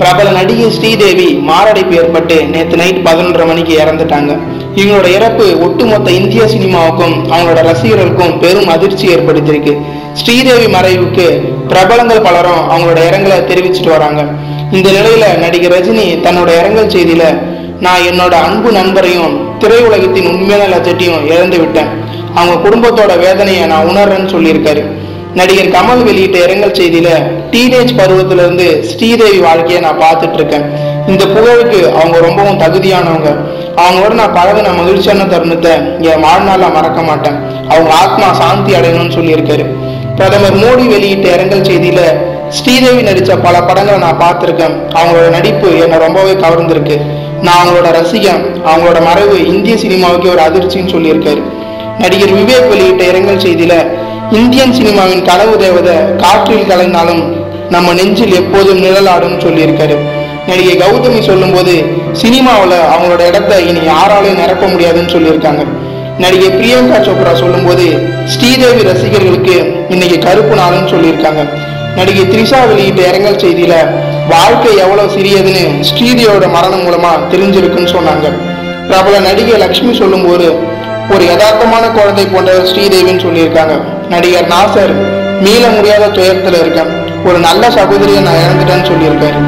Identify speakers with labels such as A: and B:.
A: பிரபல நடிகை ஸ்ரீதேவி மாரடைப்பு ஏற்பட்டு நேற்று நைட் பதினொன்றரை மணிக்கு இறந்துட்டாங்க. இவங்களோட இறப்பு ஒட்டுமொத்த இந்திய சினிமாவுக்கும் அவங்களோட ரசிகர்களுக்கும் பெரும் அதிர்ச்சி ஏற்படுத்தியிருக்கு. ஸ்ரீதேவி மறைவுக்கு பிரபலங்கள் பலரும் அவங்களோட இரங்கலை தெரிவிச்சுட்டு வராங்க. இந்த நிலையில நடிகர் ரஜினி தன்னோட இரங்கல் செய்தியில நான் என்னோட அன்பு நண்பரையும் திரையுலகத்தின் உண்மையான லட்சத்தையும் இழந்து விட்டேன் அவங்க குடும்பத்தோட வேதனையை நான் உணர்றேன்னு சொல்லியிருக்காரு. நடிகர் கமல் வெளியிட்ட இரங்கல் செய்தியில டீனேஜ் பருவத்துல இருந்து ஸ்ரீதேவி வாழ்க்கையை நான் பார்த்துட்டு இருக்கேன் இந்த புகழுக்கு அவங்க ரொம்பவும் தகுதியானவங்க. அவங்களோட நான் பழகின மகிழ்ச்சியான தருணத்தை என் வாழ்நாள மறக்க மாட்டேன். அவங்க ஆத்மா சாந்தி அடையணும்னு சொல்லியிருக்காரு. பிரதமர் மோடி வெளியிட்ட இரங்கல் செய்தியில ஸ்ரீதேவி நடித்த பல படங்களை நான் பார்த்துருக்கேன். அவங்களோட நடிப்பு என்னை ரொம்பவே கவர்ந்திருக்கு. நான் அவங்களோட ரசிகன். அவங்களோட மறைவு இந்திய சினிமாவுக்கு ஒரு அதிர்ச்சின்னு சொல்லியிருக்காரு. நடிகர் விவேக் வெளியிட்ட இரங்கல் செய்தியில இந்தியன் சினிமாவின் கனவு தேவதை காற்றில் கலைந்தாலும் நம்ம நெஞ்சில் எப்போதும் நிழலாடும் சொல்லியிருக்காரு. நடிகை கௌதமி சொல்லும்போது சினிமாவில் அவங்களோட இடத்த இனி யாராலையும் நிரப்ப முடியாதுன்னு சொல்லியிருக்காங்க. நடிகை பிரியங்கா சோப்ரா சொல்லும்போது ஸ்ரீதேவி ரசிகர்களுக்கு இன்னைக்கு கருப்பு நாள்னு சொல்லியிருக்காங்க. நடிகை த்ரிஷா வெளியிட்ட இரங்கல் செய்தியில வாழ்க்கை எவ்வளவு சிறியதுன்னு ஸ்ரீதேவியோட மரணம் மூலமா தெரிஞ்சிருக்குன்னு சொன்னாங்க. பிரபல நடிகை லக்ஷ்மி சொல்லும்போது ஒரு யதார்த்தமான குழந்தை போன்றவர் ஸ்ரீதேவின்னு சொல்லியிருக்காங்க. நடிகர் நாசர் மீள முடியாத துயரத்தில் இருக்கேன் ஒரு நல்ல சகோதரியை நான் இழந்துட்டேன்னு சொல்லியிருக்காரு.